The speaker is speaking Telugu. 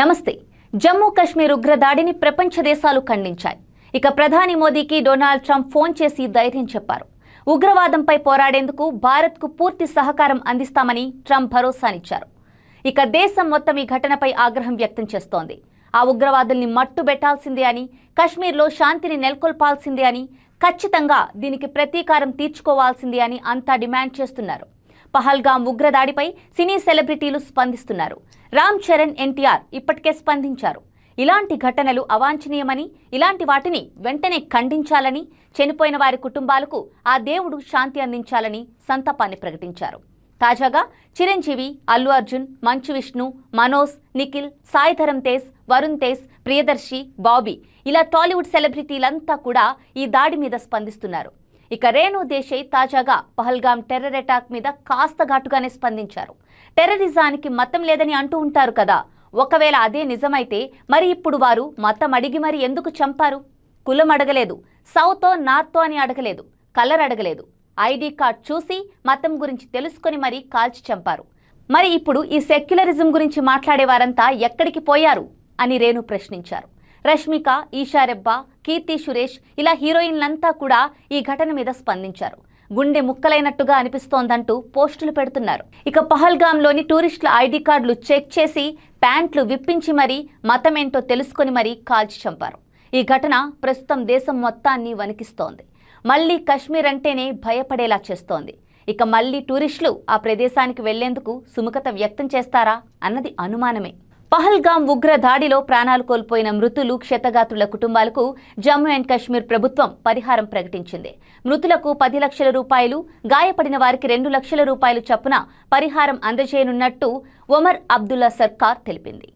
నమస్తే. జమ్మూ కాశ్మీర్ ఉగ్రదాడిని ప్రపంచ దేశాలు ఖండించాయి. ఇక ప్రధాని మోదీకి డొనాల్డ్ ట్రంప్ ఫోన్ చేసి ధైర్యం చెప్పారు. ఉగ్రవాదంపై పోరాడేందుకు భారత్కు పూర్తి సహకారం అందిస్తామని ట్రంప్ భరోసానిచ్చారు. ఇక దేశం మొత్తం ఈ ఘటనపై ఆగ్రహం వ్యక్తం చేస్తోంది. ఆ ఉగ్రవాదుల్ని మట్టుబెట్టాల్సిందే అని కశ్మీర్లో శాంతిని నెలకొల్పాల్సిందే అని ఖచ్చితంగా దీనికి ప్రతీకారం తీర్చుకోవాల్సిందే అని అంతా డిమాండ్ చేస్తున్నారు. పహల్గాం ఉగ్రదాడిపై సినీ సెలబ్రిటీలు స్పందిస్తున్నారు. రామ్ చరణ్ ఎన్టీఆర్ ఇప్పటికే స్పందించారు. ఇలాంటి ఘటనలు అవాంఛనీయమని ఇలాంటి వాటిని వెంటనే ఖండించాలని చనిపోయిన వారి కుటుంబాలకు ఆ దేవుడు శాంతి అందించాలని సంతాపాన్ని ప్రకటించారు. తాజాగా చిరంజీవి అల్లు అర్జున్ మంచు విష్ణు మనోజ్ నిఖిల్ సాయిధరం తేజ్ వరుణ్ తేజ్ ప్రియదర్శి బాబీ ఇలా టాలీవుడ్ సెలబ్రిటీలంతా కూడా ఈ దాడి మీద స్పందిస్తున్నారు. ఇక రేణు దేశాయ్ తాజాగా పహల్గాం టెర్రర్ అటాక్ మీద కాస్త ఘాటుగానే స్పందించారు. టెర్రరిజానికి మతం లేదని అంటూ ఉంటారు కదా. ఒకవేళ అదే నిజమైతే మరి ఇప్పుడు వారు మతం అడిగి మరి ఎందుకు చంపారు? కులం అడగలేదు. సౌతో నార్తో అని అడగలేదు. కలర్ అడగలేదు. ఐడి కార్డ్ చూసి మతం గురించి తెలుసుకొని మరీ కాల్చి చంపారు. మరి ఇప్పుడు ఈ సెక్యులరిజం గురించి మాట్లాడే వారంతా ఎక్కడికి పోయారు? అని రేణు ప్రశ్నించారు. రష్మిక ఈషారెబ్బ కీర్తి సురేష్ ఇలా హీరోయిన్లంతా కూడా ఈ ఘటన మీద స్పందించారు. గుండె ముక్కలైనట్టుగా అనిపిస్తోందంటూ పోస్టులు పెడుతున్నారు. ఇక పహల్గామ్లోని టూరిస్టుల ఐడి కార్డులు చెక్ చేసి ప్యాంట్లు విప్పించి మరీ మతమేంటో తెలుసుకొని మరీ కాల్చి చంపారు. ఈ ఘటన ప్రస్తుతం దేశం మొత్తాన్ని వణికిస్తోంది. మళ్ళీ కశ్మీర్ అంటేనే భయపడేలా చేస్తోంది. ఇక మళ్ళీ టూరిస్టులు ఆ ప్రదేశానికి వెళ్ళేందుకు సుముఖత వ్యక్తం చేస్తారా అన్నది అనుమానమే. పహల్గాం ఉగ్ర దాడిలో ప్రాణాలు కోల్పోయిన మృతులు క్షతగాత్రుల కుటుంబాలకు జమ్మూ అండ్ కాశ్మీర్ ప్రభుత్వం పరిహారం ప్రకటించింది. మృతులకు పది లక్షల రూపాయలు గాయపడిన వారికి రెండు లక్షల రూపాయలు చొప్పున పరిహారం అందజేయనున్నట్టు ఒమర్ అబ్దుల్లా సర్కార్ తెలిపింది.